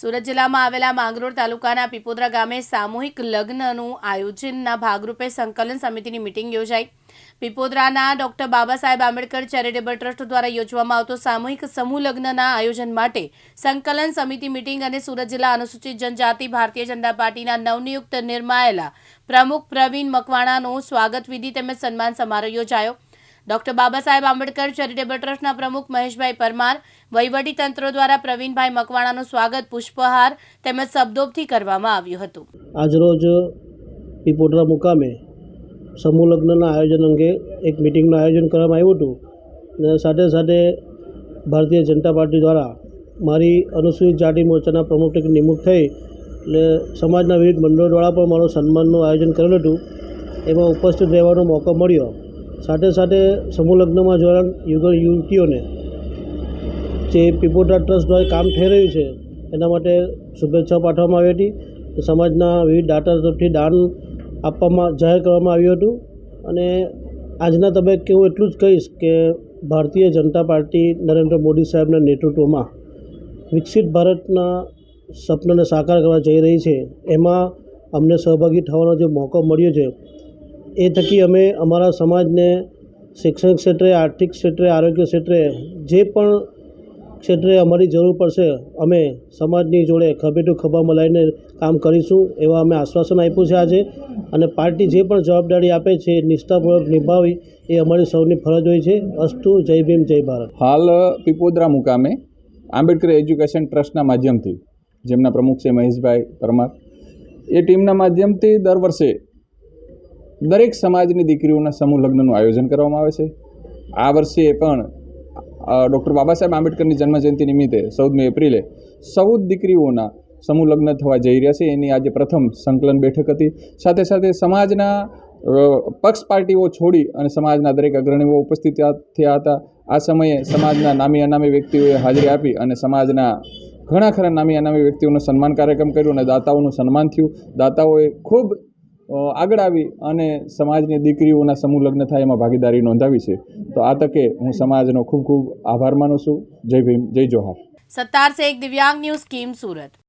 સુરત જિલ્લામાં આવેલા માંગરોળ તાલુકાના પીપોદરા ગામે સામૂહિક લગ્નનું આયોજનના ભાગરૂપે સંકલન સમિતિની મિટિંગ યોજાઈ. પીપોદરાના doctor Baba Saheb Ambedkar charitable trust દ્વારા યોજવામાં આવતો સામૂહિક સમૂહ લગ્નના આયોજન માટે સંકલન સમિતિ મિટિંગ અને સુરત જિલ્લા અનુસૂચિત જનજાતિ ભારતીય જનતા પાર્ટીના નવનિયુક્ત નિર્માયેલા પ્રમુખ પ્રવીણ મકવાણાનો સ્વાગત વિધિ તેમજ સન્માન સમારોહ યોજાયો. ડોક્ટર બાબા સાહેબ આંબેડકર ચેરિટેબલ ટ્રસ્ટના પ્રમુખ મહેશભાઈ પરમાર, વહીવટી તંત્ર દ્વારા પ્રવીણભાઈ મકવાણાનું સ્વાગત પુષ્પહાર તેમજ શબ્દોપથી કરવામાં આવ્યું હતું. આજરોજ પીપોટરા મુકામે સમૂહ લગ્નના આયોજન અંગે એક મિટિંગનું આયોજન કરવામાં આવ્યું હતું અને સાથે સાથે ભારતીય જનતા પાર્ટી દ્વારા મારી અનુસૂચિત જાતિ મોરચાના પ્રમુખ તરીકે નિમણૂક થઈ એટલે સમાજના વિવિધ મંડળો દ્વારા પણ મારું સન્માનનું આયોજન કરેલું હતું. એમાં ઉપસ્થિત રહેવાનો મોકો મળ્યો. સાથે સાથે સમૂહ લગ્નમાં જોડાણ યુગલ યુવતીઓને જે પીપોટા ટ્રસ્ટ દ્વારા કામ થઈ રહ્યું છે, એના માટે શુભેચ્છાઓ પાઠવવામાં આવી હતી. સમાજના વિવિધ દાતા તરફથી દાન આપવામાં, જાહેર કરવામાં આવ્યું હતું. અને આજના તબક્કે હું એટલું જ કહીશ કે ભારતીય જનતા પાર્ટી નરેન્દ્ર મોદી સાહેબના નેતૃત્વમાં વિકસિત ભારતના સપનાને સાકાર કરવા જઈ રહી છે. એમાં અમને સહભાગી થવાનો જે મોકો મળ્યો છે એ થકી અમે અમારા સમાજને શૈક્ષણિક ક્ષેત્રે, આર્થિક ક્ષેત્રે, આરોગ્ય ક્ષેત્રે જે પણ ક્ષેત્રે અમારી જરૂર પડશે, અમે સમાજની જોડે ખભે ટુ ખભા મલાઈને કામ કરીશું એવા અમે આશ્વાસન આપ્યું છે આજે. અને પાર્ટી જે પણ જવાબદારી આપે છે, નિષ્ઠાપૂર્વક નિભાવી, એ અમારી સૌની ફરજ હોય છે. અસ્તુ, જય ભીમ, જય ભારત. હાલ, પીપોદરા મુકામે આંબેડકર એજ્યુકેશન ટ્રસ્ટના માધ્યમથી, જેમના પ્રમુખ છે મહેશભાઈ પરમાર, એ ટીમના માધ્યમથી દર વર્ષે દરેક સમાજની દીકરીઓના સમૂહ લગ્નનું આયોજન કરવામાં આવે છે. આ વર્ષે પણ ડૉક્ટર બાબા સાહેબ આંબેડકરની જન્મજયંતિ નિમિત્તે ચૌદમી એપ્રિલે ચૌદ દીકરીઓના સમૂહ લગ્ન થવા જઈ રહ્યા છે. એની આજે પ્રથમ સંકલન બેઠક હતી. સાથે સાથે સમાજના પક્ષ પાર્ટીઓ છોડી અને સમાજના દરેક અગ્રણીઓ ઉપસ્થિત થયા હતા. આ સમયે સમાજના નામી અનામી વ્યક્તિઓએ હાજરી આપી અને સમાજના ઘણા ખરા નામી અનામી વ્યક્તિઓનું સન્માન કાર્યક્રમ કર્યો અને દાતાઓનું સન્માન થયું. દાતાઓએ ખૂબ આગળ આવી અને સમાજની દીકરીઓના સમૂહ લગ્ન થાય એમાં ભાગીદારી નોંધાવી છે. તો આ તકે હું સમાજનો ખૂબ ખૂબ આભાર માનું છું. જય ભીમ, જય જોહાર. સત્તાર સે એક દિવ્યાંગ ન્યૂઝ સ્કીમ સુરત.